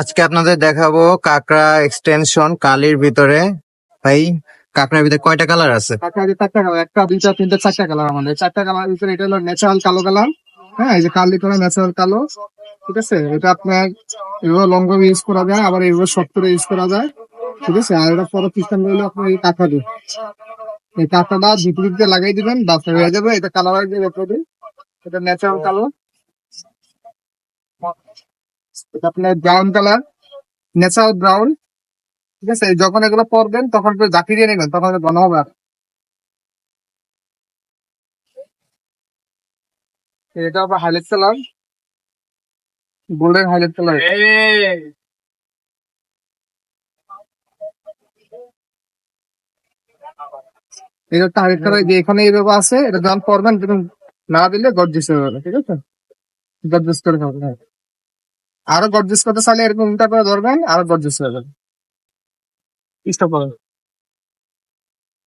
আজকে আপনাদের দেখাবো কাকড়া এক্সটেনশন কালির ভিতরে। ভাই, কাকড়ার ভিতরে কয়টা কালার আছে? কালার একটা, দুইটা, তিনটা, চারটা কালার আমাদের। চারটা কালার ভিতরে এটা হলো ন্যাচারাল কালো কালার হ্যাঁ এই যে কালি করে ন্যাচারাল কালো, ঠিক আছে? এটা আপনার এগুলো লং ভাবে ইউজ করা যায়, আবার শর্ট করে ইউজ করা যায়, ঠিক আছে? আর এটা পরে সিস্টেম রইল আপনার এই দিয়ে। এই দুটো দিক দিয়ে লাগাই দিবেন, বাস হয়ে যাবে। এটা কালার হয়ে যাবে এটা ন্যাচারাল কালো আপনার ব্রাউন কালার ন্যাচারাল ব্রাউন ঠিক আছে যখন এগুলো পরবেন, তখন জাকি দিয়ে নেবেন, তখন ঘন হবে। এটা highlight colour golden highlight colour এটা একটা হাইলাইট যে এখানে এইভাবে আছে, এটা যখন পরবেন না দিলে গর্জিস হয়ে যাবে, ঠিক আছে গর্জিস করে খাবেন হ্যাঁ। আরও গর্জিস করতে চাইলে এরকম উল্টা করে ধরবেন আরও গর্জিস হয়ে যাবে। স্টপ